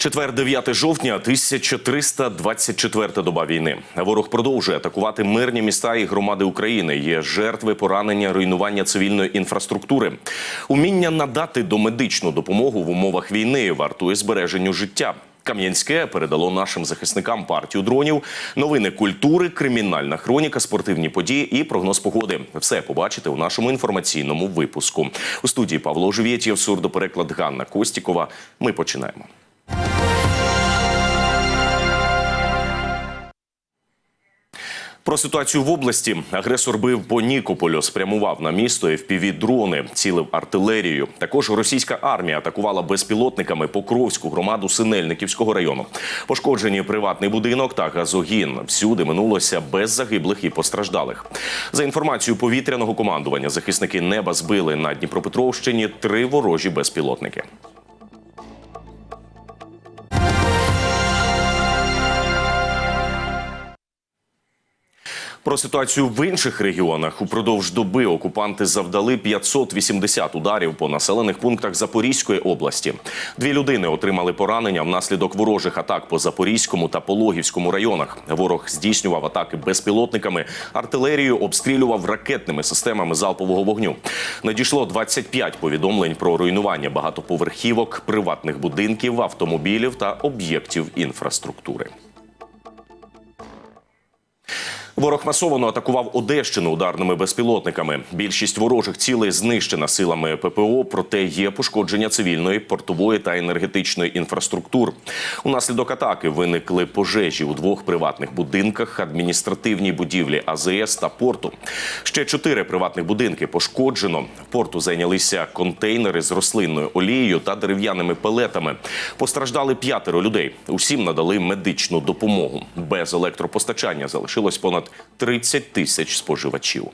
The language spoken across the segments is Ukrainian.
Четвер, 9 жовтня, 1324 доба війни. Ворог продовжує атакувати мирні міста і громади України. Є жертви, поранення, руйнування цивільної інфраструктури. Уміння надати домедичну допомогу в умовах війни вартує збереженню життя. Кам'янське передало нашим захисникам партію дронів, новини культури, кримінальна хроніка, спортивні події і прогноз погоди. Все побачите у нашому інформаційному випуску. У студії Павло Живєтєв, сурдопереклад Ганна Костікова. Ми починаємо. Про ситуацію в області агресор бив по Нікополю, спрямував на місто fpv дрони, цілив артилерією. Також російська армія атакувала безпілотниками Покровську громаду Синельниківського району. Пошкоджені приватний будинок та газогін. Всюди минулося без загиблих і постраждалих. За інформацією повітряного командування, захисники неба збили на Дніпропетровщині три ворожі безпілотники. Про ситуацію в інших регіонах упродовж доби окупанти завдали 580 ударів по населених пунктах Запорізької області. Дві людини отримали поранення внаслідок ворожих атак по Запорізькому та Пологівському районах. Ворог здійснював атаки безпілотниками, артилерію обстрілював ракетними системами залпового вогню. Надійшло 25 повідомлень про руйнування багатоповерхівок, приватних будинків, автомобілів та об'єктів інфраструктури. Ворог масово атакував Одещину ударними безпілотниками. Більшість ворожих цілей знищена силами ППО, проте є пошкодження цивільної, портової та енергетичної інфраструктур. Унаслідок атаки виникли пожежі у двох приватних будинках, адміністративній будівлі АЗС та порту. Ще чотири приватних будинки пошкоджено. Порту зайнялися контейнери з рослинною олією та дерев'яними пелетами. Постраждали п'ятеро людей. Усім надали медичну допомогу. Без електропостачання залишилось понад 30 тисяч споживачів.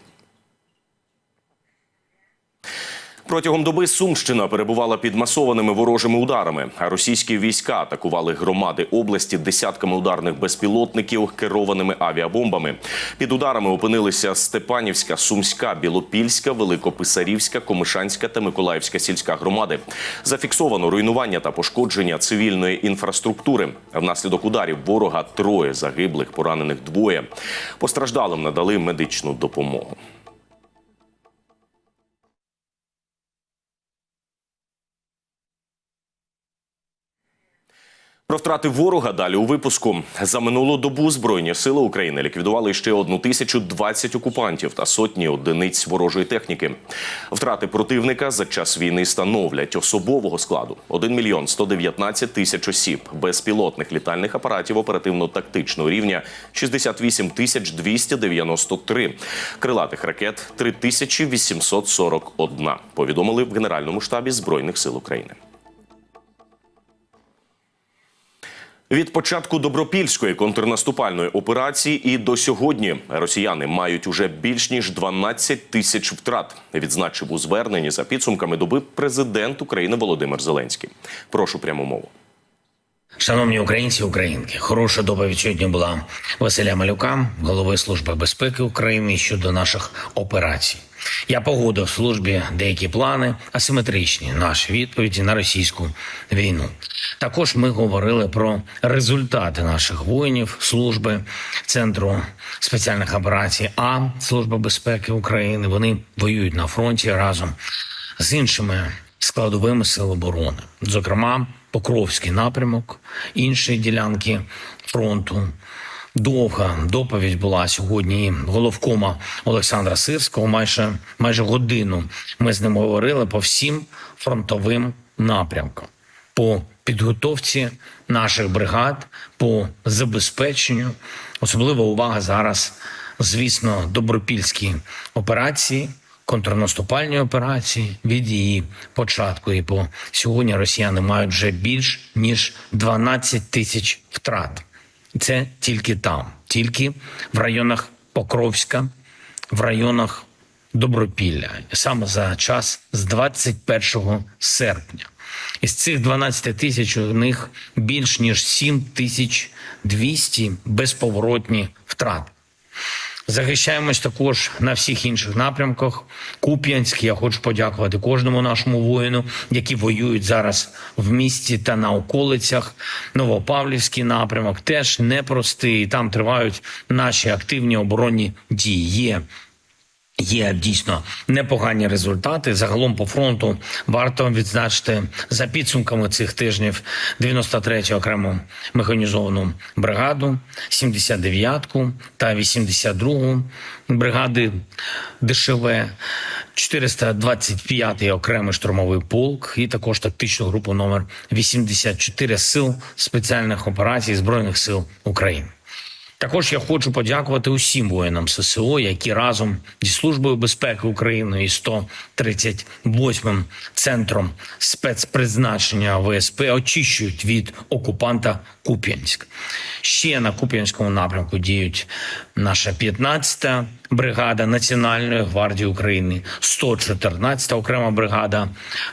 Протягом доби Сумщина перебувала під масованими ворожими ударами. А російські війська атакували громади області десятками ударних безпілотників, керованими авіабомбами. Під ударами опинилися Степанівська, Сумська, Білопільська, Великописарівська, Комишанська та Миколаївська сільська громади. Зафіксовано руйнування та пошкодження цивільної інфраструктури. Внаслідок ударів ворога троє загиблих, поранених двоє. Постраждалим надали медичну допомогу. Про втрати ворога далі у випуску за минулу добу збройні сили України ліквідували ще 1020 окупантів та сотні одиниць ворожої техніки. Втрати противника за час війни становлять особового складу 1 мільйон 119 тисяч осіб, безпілотних літальних апаратів оперативно-тактичного рівня 68 тисяч 293, крилатих ракет 3841, Повідомили в Генеральному штабі збройних сил України. Від початку добропільської контрнаступальної операції і до сьогодні росіяни мають уже більш ніж 12 тисяч втрат. Відзначив у зверненні за підсумками доби президент України Володимир Зеленський. Прошу пряму мову. Шановні українці, українки, хороша доповідь сьогодні була Василя Малюка, голови служби безпеки України щодо наших операцій. Я погодив службі деякі плани, асиметричні наші відповіді на російську війну. Також ми говорили про результати наших воїнів, служби центру спеціальних операцій А Служба безпеки України. Вони воюють на фронті разом з іншими складовими сил оборони, зокрема. Покровський напрямок, інші ділянки фронту. Довга доповідь була сьогодні головкома Олександра Сирського. Майже майже годину ми з ним говорили по всім фронтовим напрямкам, по підготовці наших бригад, по забезпеченню. Особлива увага зараз, звісно, добропільські операції контрнаступальні операції від її початку. І по сьогодні росіяни мають вже більш ніж 12 тисяч втрат. Це тільки там, тільки в районах Покровська, в районах Добропілля, саме за час з 21 серпня. Із цих 12 тисяч у них більш ніж 7 тисяч 200 безповоротні втрати. Захищаємось також на всіх інших напрямках. Куп'янськ. Я хочу подякувати кожному нашому воїну, які воюють зараз в місті та на околицях. Новопавлівський напрямок теж непростий. Там тривають наші активні оборонні дії. Є дійсно непогані результати. Загалом по фронту варто відзначити за підсумками цих тижнів 93-ю окрему механізовану бригаду, 79-ку та 82-гу бригади ДШВ, 425-й окремий штурмовий полк і також тактичну групу номер 84 сил спеціальних операцій збройних сил України. Також я хочу подякувати усім воїнам ССО, які разом зі службою безпеки України і 138-м центром спецпризначення ВСП очищують від окупанта Куп'янськ. Ще на Куп'янському напрямку діють наша 15-та бригада Національної гвардії України, 114-та окрема бригада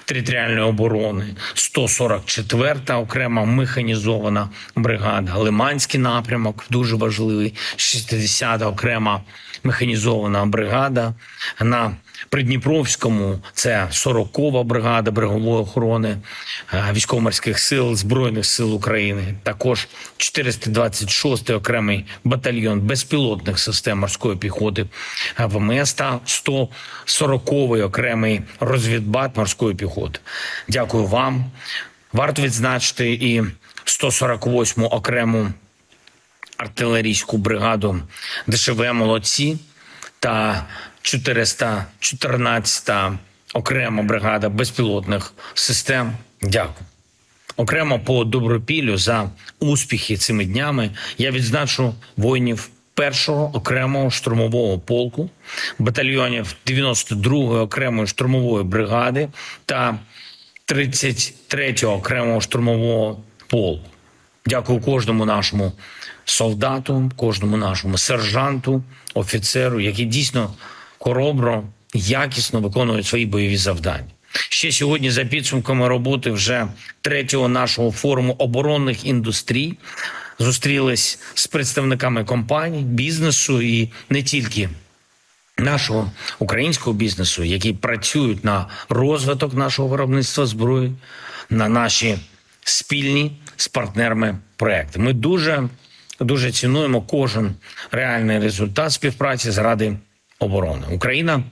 територіальної оборони, 144-та окрема механізована бригада, Лиманський напрямок дуже важливий, 60-та окрема механізована бригада на Придніпровському це 40-ва бригада берегової охорони е, військово-морських сил Збройних сил України. Також 426-й окремий батальйон безпілотних систем морської піхоти е, ВМС та 140-й окремий розвідбат морської піхоти. Дякую вам. Варто відзначити і 148-му окрему артилерійську бригаду ДШВ молодці та 414 окрема бригада безпілотних систем. Дякую. Окремо по добропіллю за успіхи цими днями я відзначу воїнів першого окремого штурмового полку, батальйонів 92-ї окремої штурмової бригади та 33-го окремого штурмового полку. Дякую кожному нашому солдату, кожному нашому сержанту, офіцеру, які дійсно хоробро, якісно виконують свої бойові завдання. Ще сьогодні, за підсумками роботи вже третього нашого форуму оборонних індустрій, зустрілись з представниками компаній, бізнесу і не тільки нашого українського бізнесу, які працюють на розвиток нашого виробництва зброї, на наші спільні з партнерами проекти. Ми дуже дуже цінуємо кожен реальний результат співпраці заради оборони. Україна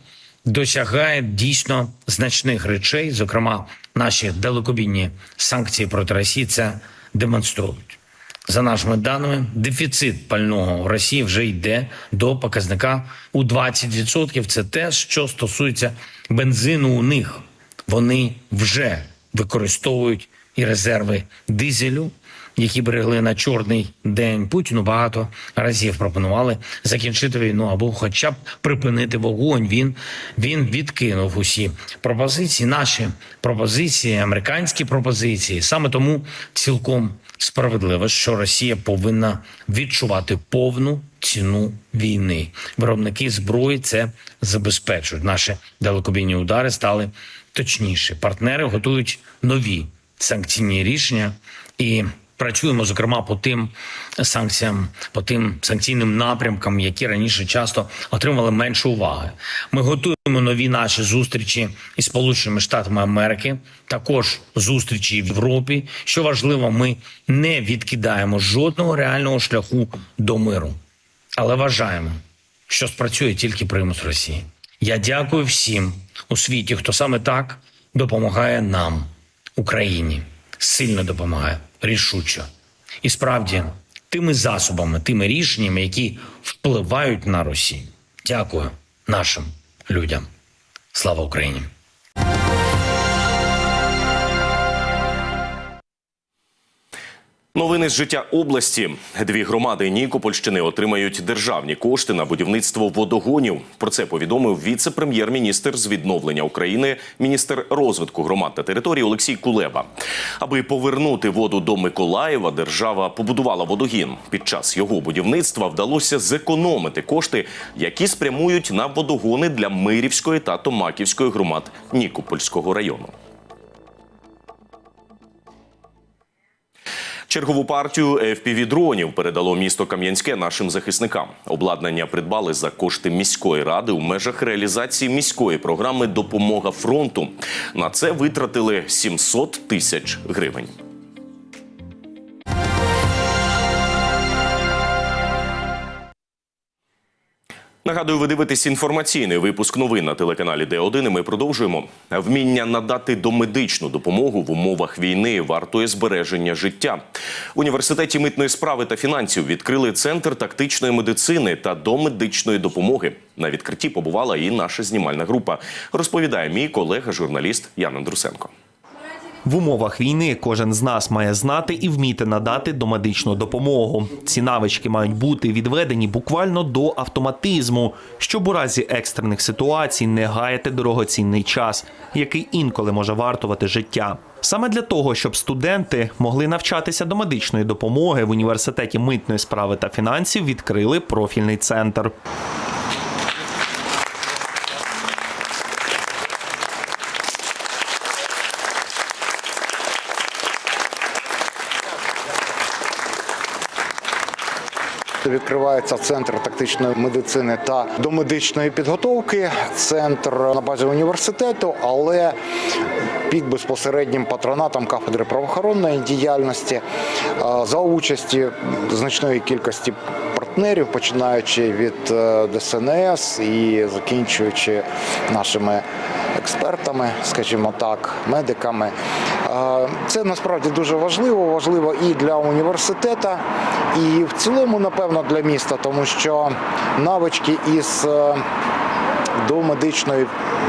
досягає дійсно значних речей, зокрема, наші далекобійні санкції проти Росії це демонструють. За нашими даними, дефіцит пального в Росії вже йде до показника у 20%. Це те, що стосується бензину у них. Вони вже використовують і резерви дизелю, які берегли на чорний день. Путіну багато разів пропонували закінчити війну або, хоча б припинити вогонь. Він він відкинув усі пропозиції, наші пропозиції, американські пропозиції. Саме тому цілком справедливо, що Росія повинна відчувати повну ціну війни. Виробники зброї це забезпечують. Наші далекобійні удари стали точніші. Партнери готують нові санкційні рішення і працюємо зокрема по тим санкціям, по тим санкційним напрямкам, які раніше часто отримали менше уваги. Ми готуємо нові наші зустрічі із Сполученими Штатами Америки, також зустрічі в Європі. Що важливо, ми не відкидаємо жодного реального шляху до миру, але вважаємо, що спрацює тільки примус Росії. Я дякую всім у світі, хто саме так допомагає нам. Україні сильно допомагає рішуче. І справді тими засобами, тими рішеннями, які впливають на Росію. Дякую нашим людям. Слава Україні! Новини з життя області. Дві громади Нікопольщини отримають державні кошти на будівництво водогонів. Про це повідомив віце-прем'єр-міністр з відновлення України, міністр розвитку громад та територій Олексій Кулеба. Аби повернути воду до Миколаєва, держава побудувала водогін. Під час його будівництва вдалося зекономити кошти, які спрямують на водогони для Мирівської та Томаківської громад Нікопольського району. Чергову партію FPV-дронів передало місто Кам'янське нашим захисникам. Обладнання придбали за кошти міської ради у межах реалізації міської програми Допомога фронту. На це витратили 700 тисяч гривень. Нагадую, ви дивитесь інформаційний випуск новин на телеканалі Д1 і Ми продовжуємо. Вміння надати домедичну допомогу в умовах війни вартує збереження життя. Університеті митної справи та фінансів відкрили центр тактичної медицини та домедичної допомоги. На відкритті побувала і наша знімальна група. Розповідає мій колега-журналіст Ян Андрусенко. В умовах війни кожен з нас має знати і вміти надати домедичну допомогу. Ці навички мають бути відведені буквально до автоматизму, щоб у разі екстрених ситуацій не гаяти дорогоцінний час, який інколи може вартувати життя. Саме для того, щоб студенти могли навчатися до медичної допомоги в університеті митної справи та фінансів, відкрили профільний центр. Відкривається центр тактичної медицини та домедичної підготовки. Центр на базі університету, але під безпосереднім патронатом кафедри правоохоронної діяльності е, за участі значної кількості партнерів, починаючи від е, ДСНС і закінчуючи нашими експертами, скажімо так, медиками. Це насправді дуже важливо, важливо і для університету, і в цілому, напевно, для міста, тому що навички із е, до медичної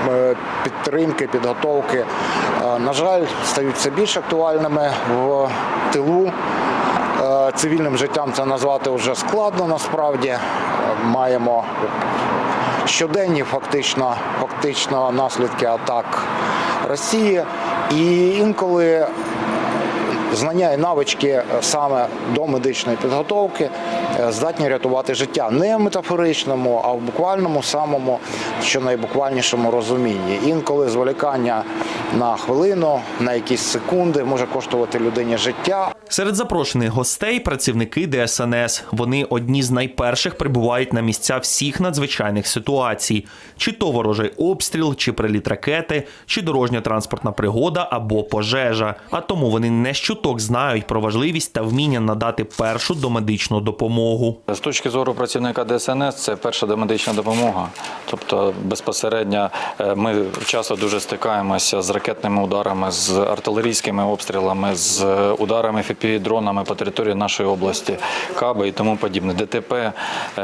е, підтримки, підготовки, е, на жаль, стають все більш актуальними в тилу. Цивільним життям це назвати вже складно насправді. Маємо щоденні фактично, фактично наслідки атак Росії. І інколи знання і навички е, саме до медичної підготовки е, здатні рятувати життя не в метафоричному, а в буквальному самому, що найбуквальнішому розумінні. Інколи зволікання на хвилину, на якісь секунди може коштувати людині життя. Серед запрошених гостей працівники ДСНС. Вони одні з найперших прибувають на місця всіх надзвичайних ситуацій: чи то ворожий обстріл, чи приліт ракети, чи дорожня транспортна пригода або пожежа. А тому вони не щуток знають про важливість та вміння надати першу домедичну допомогу. З точки зору працівника ДСНС, це перша домедична допомога. Тобто безпосередньо е, ми часто дуже стикаємося з ракетними ударами, з артилерійськими обстрілами, з ударами FPV-дронами по території нашої області, КАБи і тому подібне. ДТП, е,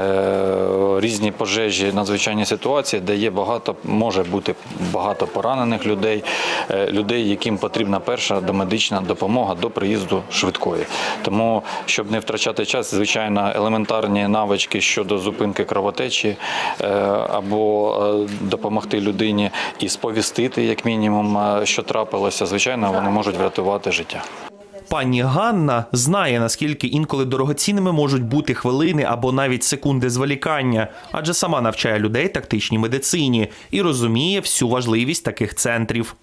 різні пожежі, надзвичайні ситуації, де є багато, може бути багато поранених людей, е, людей, яким потрібна перша домедична допомога до приїзду швидкої. Тому, щоб не втрачати час, звичайно, елементарні навички щодо зупинки кровотечі е, або допомогти людині і сповістити, як мінімум, що трапилося, звичайно, вони можуть врятувати життя. Пані Ганна знає, наскільки інколи дорогоцінними можуть бути хвилини або навіть секунди зволікання, адже сама навчає людей тактичній медицині і розуміє всю важливість таких центрів.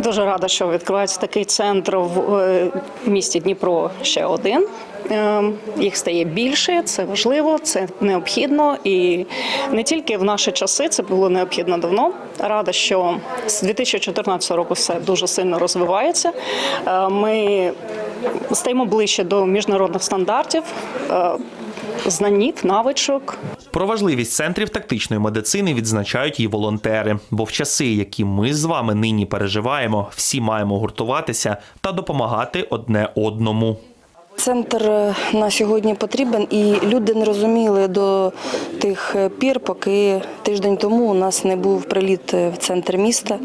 Дуже рада, що відкривається такий центр в е, місті Дніпро ще один. Е, Їх стає більше, це важливо, це необхідно. І не тільки в наші часи це було необхідно давно. Рада, що з 2014 року все дуже сильно розвивається. Е, Ми стаємо ближче до міжнародних стандартів, е, знанів, навичок. Про важливість центрів тактичної медицини відзначають і волонтери. Бо в часи, які ми з вами нині переживаємо, всі маємо гуртуватися та допомагати одне одному. Центр е, на сьогодні потрібен, і люди не розуміли до тих е, пір, поки тиждень тому у нас не був приліт е, в центр міста,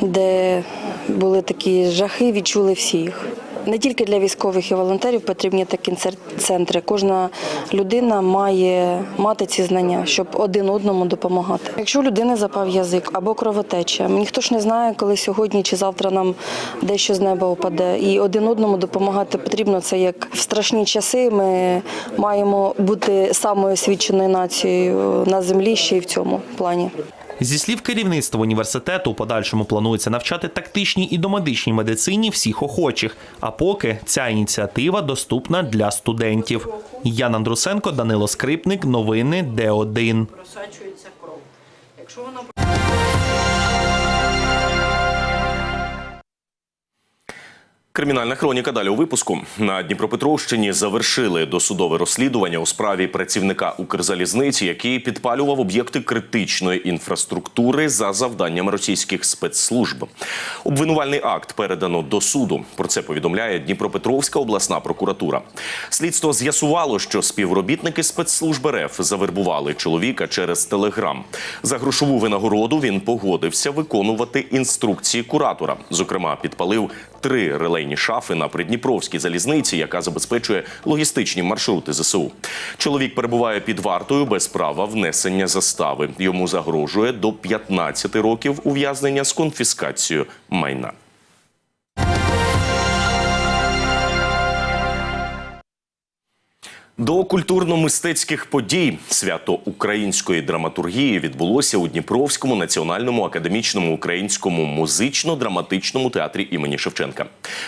де були такі жахи, відчули всі їх. Не тільки для військових і волонтерів потрібні такі центри. Кожна людина має мати ці знання, щоб один одному допомагати. Якщо у людини запав язик або кровотеча, ніхто ж не знає, коли сьогодні чи завтра нам дещо з неба упаде. І один одному допомагати потрібно. Це як в страшні часи. Ми маємо бути самою освіченою нацією на землі ще й в цьому плані. Зі слів керівництва університету, у подальшому планується навчати тактичній і домедичній медицині всіх охочих. А поки ця ініціатива доступна для студентів. Ян Андрусенко, Данило Скрипник, новини Д1. просачується кров. Якщо воно Кримінальна хроніка далі у випуску на Дніпропетровщині завершили досудове розслідування у справі працівника Укрзалізниці, який підпалював об'єкти критичної інфраструктури за завданням російських спецслужб. Обвинувальний акт передано до суду. Про це повідомляє Дніпропетровська обласна прокуратура. Слідство з'ясувало, що співробітники спецслужб РФ завербували чоловіка через телеграм. За грошову винагороду він погодився виконувати інструкції куратора. Зокрема, підпалив три релейні шафи на Придніпровській залізниці, яка забезпечує логістичні маршрути ЗСУ. Чоловік перебуває під вартою без права внесення застави. Йому загрожує до 15 років ув'язнення з конфіскацією майна. До культурно-мистецьких подій свято української драматургії відбулося у Дніпровському національному академічному українському музично-драматичному театрі імені Шевченка.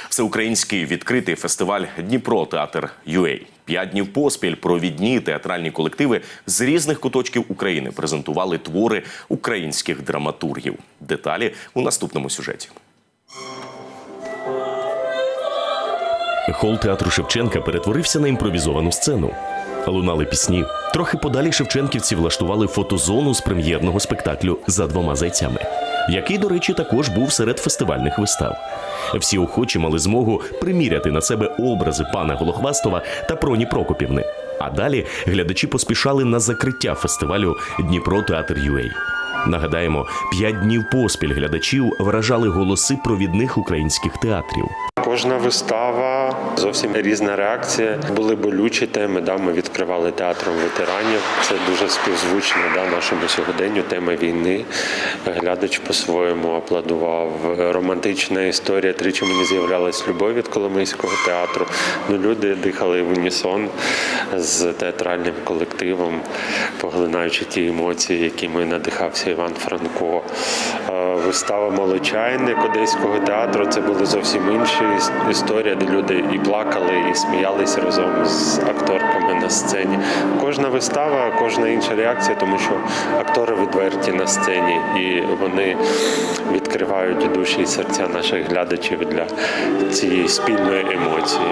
Всеукраїнський відкритий фестиваль Дніпро Театр UA. П'ять днів поспіль провідні театральні колективи з різних куточків України презентували твори українських драматургів. Деталі у наступному сюжеті. Хол театру Шевченка перетворився на імпровізовану сцену. Лунали пісні. Трохи подалі шевченківці влаштували фотозону з прем'єрного спектаклю за двома зайцями, який, до речі, також був серед фестивальних вистав. Всі охочі мали змогу приміряти на себе образи пана Голохвастова та Проні Прокопівни. А далі глядачі поспішали на закриття фестивалю Дніпро Театр UA. Нагадаємо, п'ять днів поспіль глядачів вражали голоси провідних українських театрів. Кожна вистава зовсім різна реакція. Були болючі теми. Да, ми відкривали театром ветеранів. Це дуже співзвучно да, нашому сьогоденню. Тема війни. Глядач по-своєму аплодував. Романтична історія. Тричі мені з'являлась любов від Коломийського театру. Ну, люди дихали в унісон з театральним колективом, поглинаючи ті емоції, якими надихався Іван Франко. Е, Вистава Молочайник Одеського театру це були зовсім інші іс- історії, де люди і плакали, і сміялись разом з акторками на сцені. Кожна вистава, кожна інша реакція, тому що актори відверті на сцені, і вони відкривають душі і серця наших глядачів для цієї спільної емоції.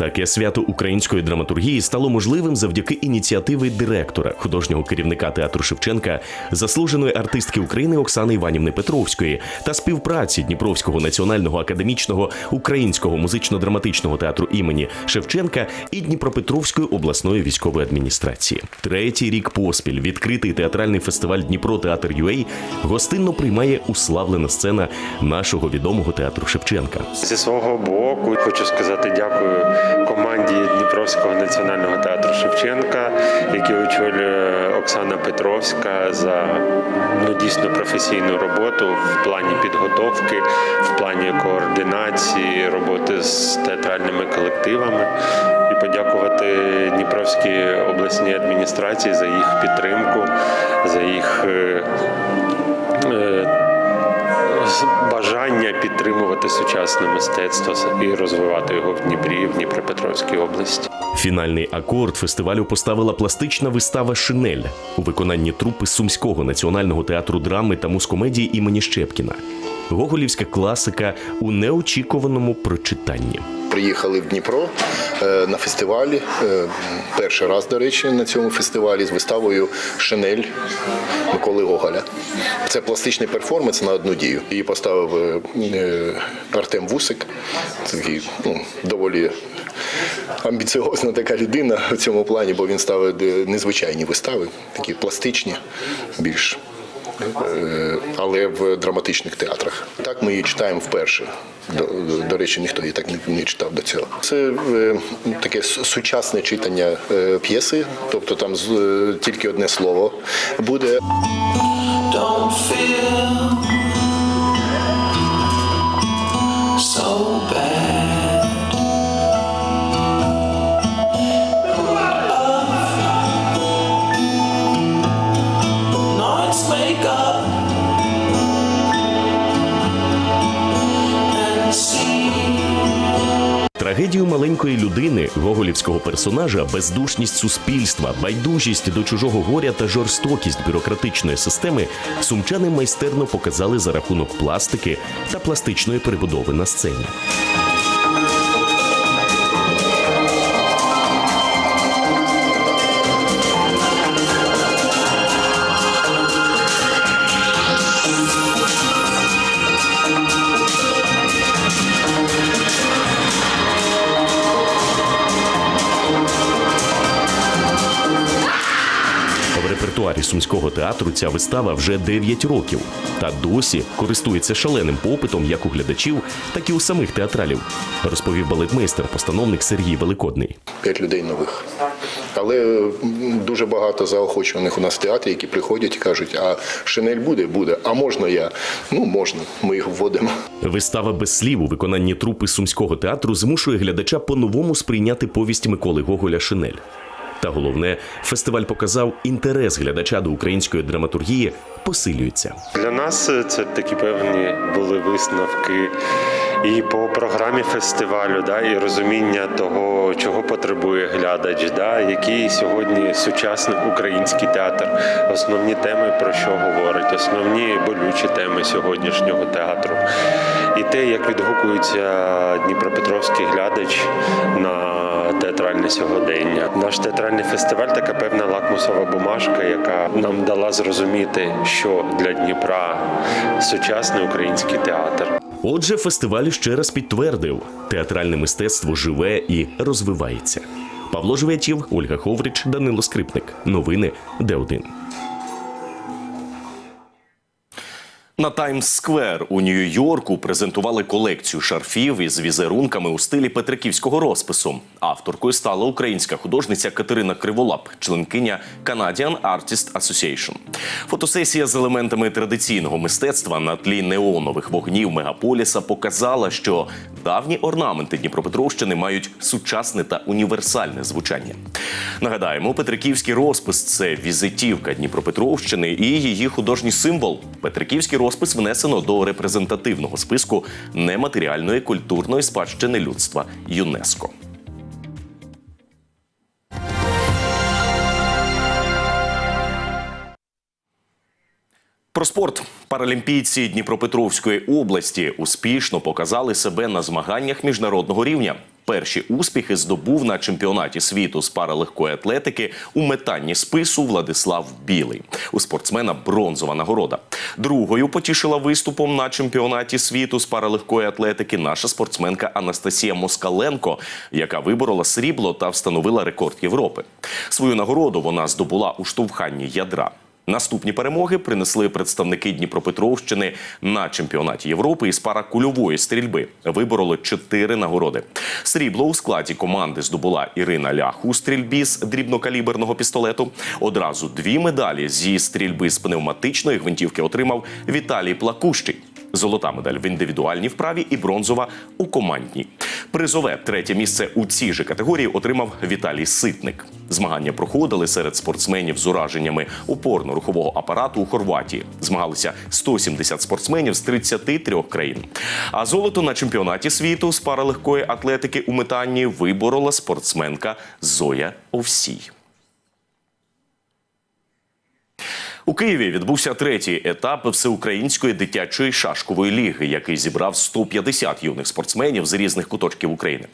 Таке свято української драматургії стало можливим завдяки ініціативи директора, художнього керівника театру Шевченка, заслуженої артистки України Оксани Іванівни Петровської та співпраці Дніпровського національного академічного українського музично-драматичного театру імені Шевченка і Дніпропетровської обласної військової адміністрації. Третій рік поспіль відкритий театральний фестиваль Дніпро Театр UA гостинно приймає уславлена сцена нашого відомого театру Шевченка. Зі свого боку хочу сказати дякую команді Дніпровського національного театру Шевченка, який очолює Оксана Петровська за ну, дійсно професійну роботу в плані підготовки, в плані координації роботи з театральними колективами. І подякувати Дніпровській обласній адміністрації за їх підтримку, за їх. Бажання підтримувати сучасне мистецтво і розвивати його в Дніпрі, в Дніпропетровській області. Фінальний акорд фестивалю поставила пластична вистава Шинель у виконанні трупи Сумського національного театру драми та мускомедії імені Щепкіна. Гоголівська класика у неочікуваному прочитанні. Приїхали в Дніпро е, на фестивалі. е, Перший раз, до речі, на цьому фестивалі з виставою Шинель Миколи Гоголя. Це пластичний перформанс на одну дію. Її поставив е, Артем Вусик. Такий ну, доволі амбіціозна така людина в цьому плані, бо він ставить незвичайні вистави, такі пластичні більш. Е, але в драматичних театрах. Так ми її читаємо вперше. До, до речі, ніхто її так не, читав до цього. Це е, таке сучасне читання е, п'єси, тобто там тільки одне слово буде. don't feel so Трагедію маленької людини, гоголівського персонажа, бездушність суспільства, байдужість до чужого горя та жорстокість бюрократичної системи сумчани майстерно показали за рахунок пластики та пластичної перебудови на сцені. Сумського театру ця вистава вже 9 років та досі користується шаленим попитом як у глядачів, так і у самих театралів, розповів балетмейстер, постановник Сергій Великодний. П'ять людей нових. Але дуже багато заохочуваних у нас в театрі, які приходять і кажуть, а шинель буде? Буде. А можна я? Ну, можна, ми їх вводимо. Вистава без слів у виконанні трупи сумського театру змушує глядача по-новому сприйняти повість Миколи Гоголя Шинель. Та головне, фестиваль показав інтерес глядача до української драматургії посилюється. Для нас це такі певні були висновки і по програмі фестивалю, да, і розуміння того, чого потребує глядач, да, який сьогодні сучасний український театр, основні теми про що говорить, основні болючі теми сьогоднішнього театру. І те, як відгукується Дніпропетровський глядач на театральне сьогодення. Наш театральний фестиваль така певна лакмусова бумажка, яка нам дала зрозуміти, що для Дніпра сучасний український театр. Отже, фестиваль ще раз підтвердив: театральне мистецтво живе і розвивається. Павло Жветів, Ольга Ховрич, Данило Скрипник. Новини Д1. На Таймс-сквер у Нью-Йорку презентували колекцію шарфів із візерунками у стилі петриківського розпису. Авторкою стала українська художниця Катерина Криволап, членкиня Canadian Artist Association. Фотосесія з елементами традиційного мистецтва на тлі неонових вогнів мегаполіса показала, що давні орнаменти Дніпропетровщини мають сучасне та універсальне звучання. Нагадаємо, Петриківський розпис це візитівка Дніпропетровщини і її художній символ. Петриківський розпис внесено до репрезентативного списку нематеріальної культурної спадщини людства ЮНЕСКО. Про спорт паралімпійці Дніпропетровської області успішно показали себе на змаганнях міжнародного рівня. Перші успіхи здобув на чемпіонаті світу з паралегкої атлетики у метанні спису Владислав Білий. У спортсмена бронзова нагорода. Другою потішила виступом на чемпіонаті світу з паралегкої атлетики наша спортсменка Анастасія Москаленко, яка виборола срібло та встановила рекорд Європи. Свою нагороду вона здобула у штовханні ядра. Наступні перемоги принесли представники Дніпропетровщини на чемпіонаті Європи із паракульової стрільби. Вибороли чотири нагороди. Срібло у складі команди здобула Ірина Лях у стрільбі з дрібнокаліберного пістолету. Одразу дві медалі зі стрільби з пневматичної гвинтівки отримав Віталій Плакущий. Золота медаль в індивідуальній вправі і бронзова у командній. Призове третє місце у цій же категорії отримав Віталій Ситник. Змагання проходили серед спортсменів з ураженнями опорно-рухового апарату у Хорватії. Змагалися 170 спортсменів з 33 країн. А золото на чемпіонаті світу з паралегкої атлетики у метанні виборола спортсменка Зоя Овсій. У Києві відбувся третій етап всеукраїнської дитячої шашкової ліги, який зібрав 150 юних спортсменів з різних куточків України.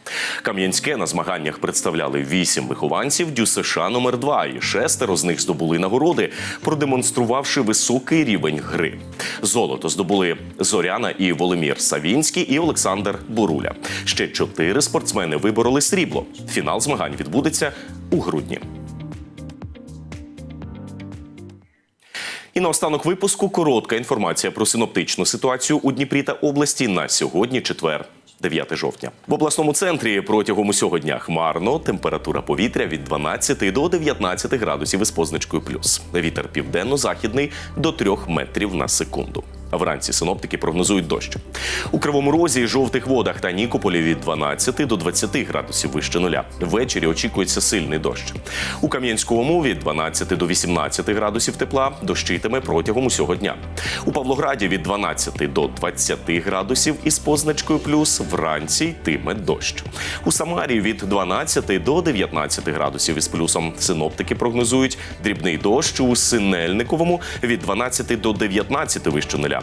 Кам'янське на змаганнях представляли вісім вихованців Дю США номер 2 і шестеро з них здобули нагороди, продемонструвавши високий рівень гри. Золото здобули Зоряна і Володимир Савінський і Олександр Буруля. Ще чотири спортсмени вибороли срібло. Фінал змагань відбудеться у грудні. І на останок випуску коротка інформація про синоптичну ситуацію у Дніпрі та області на сьогодні, четвер. 9 жовтня в обласному центрі протягом усього дня хмарно. Температура повітря від 12 до 19 градусів із позначкою плюс. Вітер південно-західний до 3 метрів на секунду. Вранці синоптики прогнозують дощ. У Кривому Розі жовтих водах та Нікополі від 12 до 20 градусів вище нуля. Ввечері очікується сильний дощ. У Кам'янському від 12 до 18 градусів тепла дощитиме протягом усього дня. У Павлограді від 12 до 20 градусів із позначкою плюс вранці йтиме дощ. У Самарі від 12 до 19 градусів із плюсом. Синоптики прогнозують дрібний дощ у Синельниковому від 12 до 19 вище нуля.